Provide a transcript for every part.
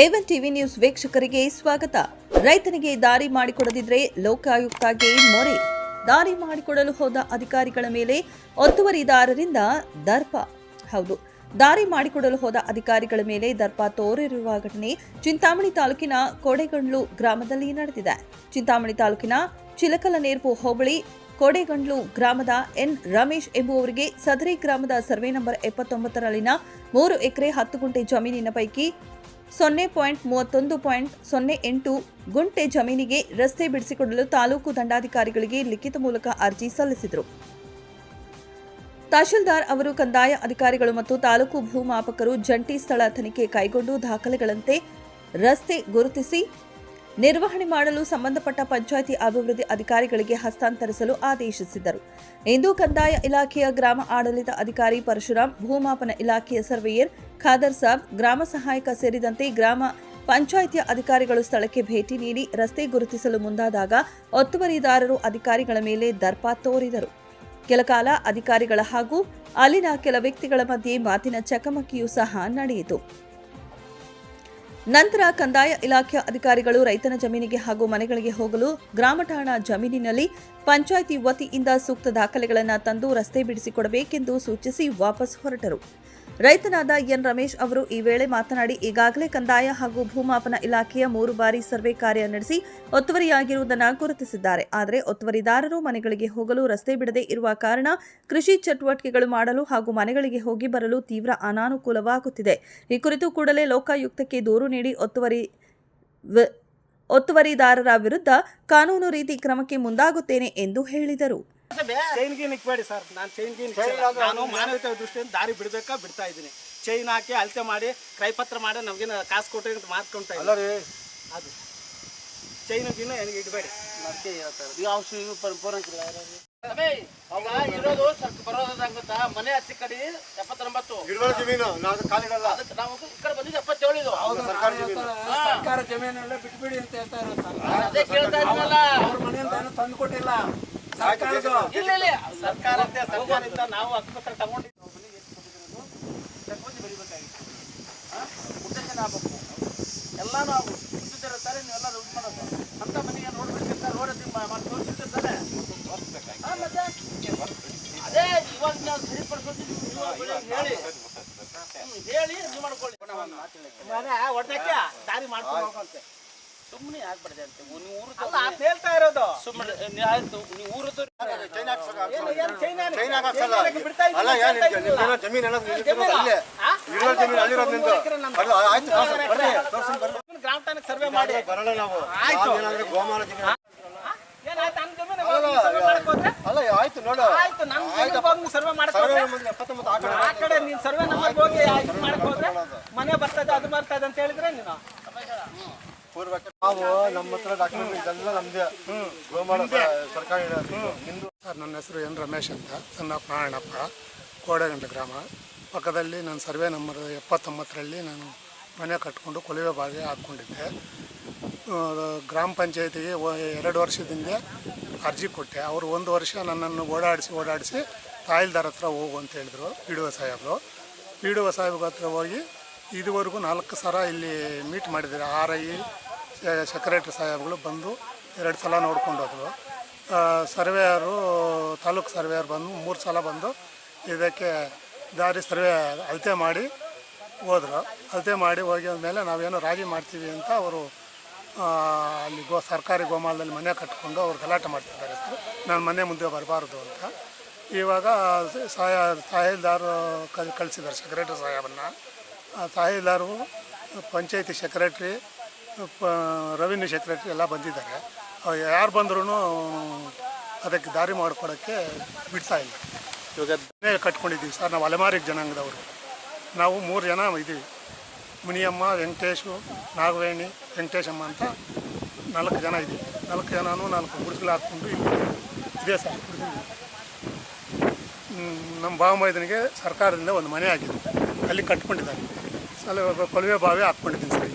A one TV news ವೀಕ್ಷಕರಿಗೆ ಸ್ವಾಗತ. ರೈತನಿಗೆ ದಾರಿ ಮಾಡಿಕೊಡದಿದ್ರೆ ಲೋಕಾಯುಕ್ತಗೆ ಮೊರೆ. ದಾರಿ ಮಾಡಿಕೊಡಲು ಹೋದ ಅಧಿಕಾರಿಗಳ ಮೇಲೆ ಒತ್ತುವರಿದಾರರಿಂದ ದರ್ಪ. ಹೌದು, ದಾರಿ ಮಾಡಿಕೊಡಲು ಹೋದ ಅಧಿಕಾರಿಗಳ ಮೇಲೆ ದರ್ಪ ತೋರಿರುವ ಘಟನೆ ಚಿಂತಾಮಣಿ ತಾಲೂಕಿನ ಕೋಡೆಗಂಡ್ಲು ಗ್ರಾಮದಲ್ಲಿ ನಡೆದಿದೆ. ಚಿಂತಾಮಣಿ ತಾಲೂಕಿನ ಚಿಲಕಲನೇರ್ಪು ಹೋಬಳಿ ಕೋಡೆಗಂಡ್ಲು ಗ್ರಾಮದ ಎನ್ ರಮೇಶ್ ಎಂಬುವವರಿಗೆ ಸದರಿ ಗ್ರಾಮದ ಸರ್ವೆ ನಂಬರ್ ಎಪ್ಪತ್ತೊಂಬತ್ತರಲ್ಲಿನ ಮೂರು ಎಕರೆ ಹತ್ತು ಗುಂಟೆ ಜಮೀನಿನ ಪೈಕಿ ಸೊನ್ನೆ ಪಾಯಿಂಟ್ ಮೂವತ್ತೊಂದು ಪಾಯಿಂಟ್ ಸೊನ್ನೆ ಎಂಟು ಗುಂಟೆ ಜಮೀನಿಗೆ ರಸ್ತೆ ಬಿಡಿಸಿಕೊಡಲು ತಾಲೂಕು ದಂಡಾಧಿಕಾರಿಗಳಿಗೆ ಲಿಖಿತ ಮೂಲಕ ಅರ್ಜಿ ಸಲ್ಲಿಸಿದರು. ತಹಶೀಲ್ದಾರ್ ಅವರು ಕಂದಾಯ ಅಧಿಕಾರಿಗಳು ಮತ್ತು ತಾಲೂಕು ಭೂಮಾಪಕರು ಜಂಟಿ ಸ್ಥಳ ತನಿಖೆ ಕೈಗೊಂಡು ದಾಖಲೆಗಳಂತೆ ರಸ್ತೆ ಗುರುತಿಸಿ ನಿರ್ವಹಣೆ ಮಾಡಲು ಸಂಬಂಧಪಟ್ಟ ಪಂಚಾಯಿತಿ ಅಭಿವೃದ್ಧಿ ಅಧಿಕಾರಿಗಳಿಗೆ ಹಸ್ತಾಂತರಿಸಲು ಆದೇಶಿಸಿದರು ಇಂದು ಕಂದಾಯ ಇಲಾಖೆಯ ಗ್ರಾಮ ಆಡಳಿತ ಅಧಿಕಾರಿ ಪರಶುರಾಮ್ ಭೂಮಾಪನ ಇಲಾಖೆಯ ಸರ್ವೇಯರ್ ಖಾದರ್ ಸಾಬ್, ಗ್ರಾಮ ಸಹಾಯಕ ಸೇರಿದಂತೆ ಗ್ರಾಮ ಪಂಚಾಯಿತಿಯ ಅಧಿಕಾರಿಗಳು ಸ್ಥಳಕ್ಕೆ ಭೇಟಿ ನೀಡಿ ರಸ್ತೆ ಗುರುತಿಸಲು ಮುಂದಾದಾಗ ಒತ್ತುವರಿದಾರರು ಅಧಿಕಾರಿಗಳ ಮೇಲೆ ದರ್ಪ ತೋರಿದರು. ಕೆಲಕಾಲ ಅಧಿಕಾರಿಗಳ ಹಾಗೂ ಅಲ್ಲಿನ ಕೆಲ ವ್ಯಕ್ತಿಗಳ ಮಧ್ಯೆ ಮಾತಿನ ಚಕಮಕಿಯೂ ಸಹ ನಡೆಯಿತು. ನಂತರ ಕಂದಾಯ ಇಲಾಖೆಯ ಅಧಿಕಾರಿಗಳು ರೈತನ ಜಮೀನಿಗೆ ಹಾಗೂ ಮನೆಗಳಿಗೆ ಹೋಗಲು ಗ್ರಾಮ ಠಾಣಾ ಜಮೀನಿನಲ್ಲಿ ಪಂಚಾಯಿತಿ ವತಿಯಿಂದ ಸೂಕ್ತ ದಾಖಲೆಗಳನ್ನು ತಂದು ರಸ್ತೆ ಬಿಡಿಸಿಕೊಡಬೇಕೆಂದು ಸೂಚಿಸಿ ವಾಪಸ್ ಹೊರಟರು. ರೈತನಾದ ಎನ್ ರಮೇಶ್ ಅವರು ಈ ವೇಳೆ ಮಾತನಾಡಿ, ಈಗಾಗಲೇ ಕಂದಾಯ ಹಾಗೂ ಭೂಮಾಪನ ಇಲಾಖೆಯ ಮೂರು ಬಾರಿ ಸರ್ವೆ ಕಾರ್ಯ ನಡೆಸಿ ಒತ್ತುವರಿಯಾಗಿರುವುದನ್ನು ಗುರುತಿಸಿದ್ದಾರೆ. ಆದರೆ ಒತ್ತುವರಿದಾರರು ಮನೆಗಳಿಗೆ ಹೋಗಲು ರಸ್ತೆ ಬಿಡದೆ ಇರುವ ಕಾರಣ ಕೃಷಿ ಚಟುವಟಿಕೆಗಳು ಮಾಡಲು ಹಾಗೂ ಮನೆಗಳಿಗೆ ಹೋಗಿ ಬರಲು ತೀವ್ರ ಅನಾನುಕೂಲವಾಗುತ್ತಿದೆ. ಈ ಕುರಿತು ಕೂಡಲೇ ಲೋಕಾಯುಕ್ತಕ್ಕೆ ದೂರು ನೀಡಿ ಒತ್ತುವರಿ ಒತ್ತುವರಿದಾರರ ವಿರುದ್ಧ ಕಾನೂನು ರೀತಿ ಕ್ರಮಕ್ಕೆ ಮುಂದಾಗುತ್ತೇನೆ ಎಂದು ಹೇಳಿದರು. ಚೈನ್ ಗೀನ್ ಇಕ್ಬೇಡಿ ಸರ್ ನಾನು ಚೈನ್ ಗೀನ್ ನಾನು ಮಾನವೀಯತೆ ದೃಷ್ಟಿಯಿಂದ ದಾರಿ ಬಿಡ್ಬೇಕಾ ಬಿಡ್ತಾ ಇದ್ದೀನಿ. ಚೈನ್ ಹಾಕಿ ಅಳತೆ ಮಾಡಿ ಕೈಪತ್ರ ಮಾಡಿ ನಮಗೇನು ಕಾಸು ಕೊಟ್ಟು ಅಂತ ಮಾರ್ಕೊಂತ ಇಲ್ಲ ಅದು. ಚೈನ್ ಗೀನ್ ನನಗೆ ಇಡಬೇಡಿ. ಈಗ ಇರೋದು ಸ್ವಲ್ಪ ಬರೋದಂಗುತ್ತಾ ಮನೆ ಹಚ್ಚಿ ಕಡೆ ಎಪ್ಪತ್ತೊಂಬತ್ತು. ಅದಕ್ಕೆ ನಾವು ಈ ಕಡೆ ಬಂದಿದ್ದು ಸರ್ಕಾರಿ ಜಮೀನು. ಸರ್ಕಾರ ಜಮೀನೆಲ್ಲ ಬಿಟ್ಬಿಡಿ ಅಂತ ಹೇಳ್ತಾ ಇರೋದು ಸರ್ ಅದೇ ಕೇಳ್ತಾ ಇದ್ವಲ್ಲ ಅವ್ರ ಮನೆಯಿಂದ ಏನು ತಂದು ಕೊಟ್ಟಿಲ್ಲ ಸರ್ಕಾರ ಸರ್ಕಾರದಿಂದ ನಾವು ಹಕ್ಕುಪತ್ರ ತಗೊಂಡಿದ್ದು ತಗೊಂಡು ಬರಿಬೇಕಾಗಿತ್ತು ಉದ್ದೇಶನ ಆಗ್ಬೇಕು. ಎಲ್ಲಾನು ನೀವೆಲ್ಲ ದುಡ್ಡು ಮಾಡೋದು ಅಂತ ಮನೆಗೆ ನೋಡ್ಬೇಕಿರ್ತಾರೆ ರೋಡ್ ಮಾಡಿ ತೋರಿಸಿರ್ತಾರೆ ಅದೇ ಇವಾಗ ನಾವು ಸರಿಪಡಿಸ್ಕೊತೀವಿ ಹೇಳಿ. ಹೇಳಿ ಇದು ಮಾಡ್ಕೊಳ್ಳಿ. ಹೊಡೆದಕ್ಕೆ ದಾರಿ ಮಾಡ್ಕೊಂಡು ಹೋಗಂತೆ ಸುಮ್ಮನೆ ಆಗ್ಬಿಡಿದೆ ಅಂತ. ನೀವು ಊರು ಹೇಳ್ತಾ ಇರೋದು. ಸುಮ್ಮನೆ ಆಯ್ತು ನೀವು ಊರು ಗ್ರಾಮ ಸರ್ವೆ ಮಾಡಿ ಬರಲ್ಲ ನಾವು. ಜಮೀನು. ಅಲ್ಲ, ಆಯ್ತು ನೋಡು. ಆಯ್ತು ಹೋಗಿ ಸರ್ವೆ ಮಾಡಕ್ ಸರ್ವೆ ಹೋದ್ರೆ? ಆ ಕಡೆ. ನೀನ್ ಸರ್ವೆ ನಂಬರ್ ಹೋಗಿ ಇದು ಮಾಡಕ್ ಹೋದ್ರೆ? ಮನೆ ಬರ್ತದೆ ಅದು ಬರ್ತದೆ ಅಂತ ಹೇಳಿದ್ರೆ ನೀನು? ನಾವು ನಮ್ಮ ಹತ್ರ ಡಾಕ್ಯುಮೆಂಟ್ ಇದೆಲ್ಲ ನಮ್ದೇ. ಸರ್ಕಾರ ನಿಮ್ದು? ಸರ್ ನನ್ನ ಹೆಸರು ಎನ್ ರಮೇಶ್ ಅಂತ. ನನ್ನ ಪ್ರಾಣಪ್ಪ ಕೋಡೆಗಂಟ ಗ್ರಾಮ. ಪಕ್ಕದಲ್ಲಿ ನನ್ನ ಸರ್ವೆ ನಂಬರ್ ಎಪ್ಪತ್ತೊಂಬತ್ತರಲ್ಲಿ ನಾನು ಮನೆ ಕಟ್ಕೊಂಡು ಕೊಳವೆ ಬಾವಿ ಹಾಕ್ಕೊಂಡಿದ್ದೆ. ಗ್ರಾಮ ಪಂಚಾಯತಿಗೆ ಎರಡು ವರ್ಷದಿಂದ ಅರ್ಜಿ ಕೊಟ್ಟೆ. ಅವರು ಒಂದು ವರ್ಷ ನನ್ನನ್ನು ಓಡಾಡಿಸಿ ಓಡಾಡಿಸಿ ತಾಯಿಲ್ದಾರ್ ಹತ್ರ ಹೋಗು ಅಂತ ಹೇಳಿದರು. ಪಿ ಡಿ ಒ ಸಾಹೇಬರು. ಪಿ ಡಿ ಒ ಸಾಹೇಬ್ರ ಹತ್ರ ಹೋಗಿ ಇದುವರೆಗೂ ನಾಲ್ಕು ಸಲ ಇಲ್ಲಿ ಮೀಟ್ ಮಾಡಿದ್ದಾರೆ. ಆರ್ ಐ ಸೆಕ್ರೆಟ್ರಿ ಸಾಹೇಬ್ಗಳು ಬಂದು ಎರಡು ಸಲ ನೋಡ್ಕೊಂಡು ಹೋದರು. ಸರ್ವೇಯರು, ತಾಲೂಕು ಸರ್ವೇಯರ್ ಬಂದು ಮೂರು ಸಲ ಬಂದು ಇದಕ್ಕೆ ದಾರಿ ಸರ್ವೆ ಅಳತೆ ಮಾಡಿ ಹೋದರು. ಅಳತೆ ಮಾಡಿ ಹೋಗಿ ಮೇಲೆ ನಾವೇನು ರಾಜಿ ಮಾಡ್ತೀವಿ ಅಂತ ಅವರು ಅಲ್ಲಿ ಗೋ, ಸರ್ಕಾರಿ ಗೋಮಾಲದಲ್ಲಿ ಮನೆ ಕಟ್ಕೊಂಡು ಅವ್ರು ಗಲಾಟೆ ಮಾಡ್ತಿದ್ದಾರೆ ನಾನು ಮನೆ ಮುಂದೆ ಬರಬಾರ್ದು ಅಂತ. ಇವಾಗ ತಹಸೀಲ್ದಾರು ಕಲ್ ಕಳಿಸಿದ್ದಾರೆ, ಸೆಕ್ರೆಟ್ರಿ ಸಾಹೇಬನ್ನ. ಆ ಪಂಚಾಯಿತಿ ಪಂಚಾಯತಿ ಸೆಕ್ರೆಟ್ರಿ ಪ ರೆವಿನ್ಯೂ ಸೆಕ್ರೆಟ್ರಿ ಎಲ್ಲ ಬಂದಿದ್ದಾರೆ. ಯಾರು ಬಂದ್ರೂ ಅದಕ್ಕೆ ದಾರಿ ಮಾಡಿಕೊಡೋಕ್ಕೆ ಬಿಡ್ತಾ ಇಲ್ಲ. ಇವಾಗ ಮನೆ ಕಟ್ಕೊಂಡಿದ್ದೀವಿ ಸರ್ ನಾವು ಅಲೆಮಾರಿ ಜನಾಂಗದವರು. ನಾವು ಮೂರು ಜನ ಇದ್ದೀವಿ ಮುನಿಯಮ್ಮ ವೆಂಕಟೇಶು ನಾಗವೇಣಿ ವೆಂಕಟೇಶಮ್ಮ ಅಂತ ನಾಲ್ಕು ಜನ ಇದ್ದೀವಿ ನಾಲ್ಕು ಜನನೂ ನಾಲ್ಕು ಗುಡಿಸಲು ಹಾಕ್ಕೊಂಡು ಇದೇ ಇದೆ ಸರ್. ನಮ್ಮ ಭಾವಮೈದನಿಗೆ ಸರ್ಕಾರದಿಂದ ಒಂದು ಮನೆ ಆಗಿದೆ. ಅಲ್ಲಿ ಕಟ್ಕೊಂಡಿದ್ದಾರೆ. ಅಲ್ಲಿ ಕೊಳವೆ ಬಾವಿ ಹಾಕ್ಕೊಂಡಿದ್ದೀನಿ ಸರ್.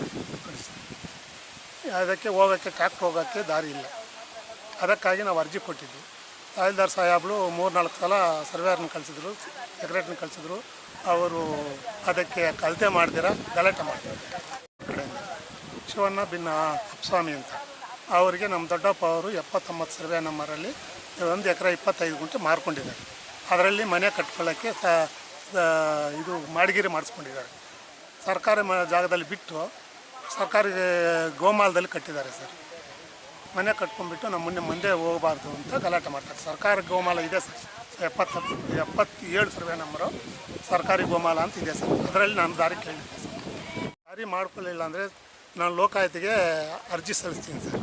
ಅದಕ್ಕೆ ಹೋಗೋಕ್ಕೆ ಟ್ಯಾಕ್ಟ್ರ್ ಹೋಗೋಕ್ಕೆ ದಾರಿ ಇಲ್ಲ. ಅದಕ್ಕಾಗಿ ನಾವು ಅರ್ಜಿ ಕೊಟ್ಟಿದ್ವಿ. ತಹಸೀಲ್ದಾರ್ ಸಾಹೇಬ್ರು ಮೂರು ನಾಲ್ಕು ಸಲ ಸರ್ವೇಯರ್ನ ಕಳಿಸಿದ್ರು, ಸೆಕ್ರೆಟ್ರಿನ ಕಳಿಸಿದ್ರು. ಅವರು ಅದಕ್ಕೆ ಕಲಿತೆ ಮಾಡ್ದಿರ, ಗಲಾಟೆ ಮಾಡ್ತಾರೆ ಶಿವಣ್ಣ ಭಿನ್ನ ಅಪ್ಸ್ವಾಮಿ ಅಂತ. ಅವರಿಗೆ ನಮ್ಮ ದೊಡ್ಡಪ್ಪ ಅವರು ಎಪ್ಪತ್ತೊಂಬತ್ತು ಸರ್ವೆ ನಂಬರಲ್ಲಿ ಒಂದು ಎಕರೆ ಇಪ್ಪತ್ತೈದು ಗುಂಟೆ ಮಾರ್ಕೊಂಡಿದ್ದಾರೆ. ಅದರಲ್ಲಿ ಮನೆ ಕಟ್ಕೊಳ್ಳೋಕ್ಕೆ ಇದು ಮಾಡಿಗಿರಿ ಮಾಡಿಸ್ಕೊಂಡಿದ್ದಾರೆ. ಸರ್ಕಾರಿ ಮ ಜಾಗದಲ್ಲಿ ಬಿಟ್ಟು ಸರ್ಕಾರಿ ಗೋಮಾಲದಲ್ಲಿ ಕಟ್ಟಿದ್ದಾರೆ ಸರ್. ಮನೆ ಕಟ್ಕೊಂಡ್ಬಿಟ್ಟು ನಮ್ಮ ಮುಂದೆ ಮುಂದೆ ಹೋಗಬಾರ್ದು ಅಂತ ಗಲಾಟೆ ಮಾಡ್ತಾರೆ. ಸರ್ಕಾರಿ ಗೋಮಾಲ ಇದೆ ಸರ್. ಎಪ್ಪತ್ತ, ಎಪ್ಪತ್ತೇಳು ಸರ್ವೆ ನಂಬರು ಸರ್ಕಾರಿ ಗೋಮಾಲ ಅಂತ ಇದೆ ಸರ್. ಅದರಲ್ಲಿ ನಾನು ದಾರಿ ಕೇಳಿದ್ದೆ ಸರ್. ದಾರಿ ಮಾಡ್ಕೊಳ್ಳಿಲ್ಲ ಅಂದರೆ ನಾನು ಲೋಕಾಯತಿಗೆ ಅರ್ಜಿ ಸಲ್ಲಿಸ್ತೀನಿ ಸರ್.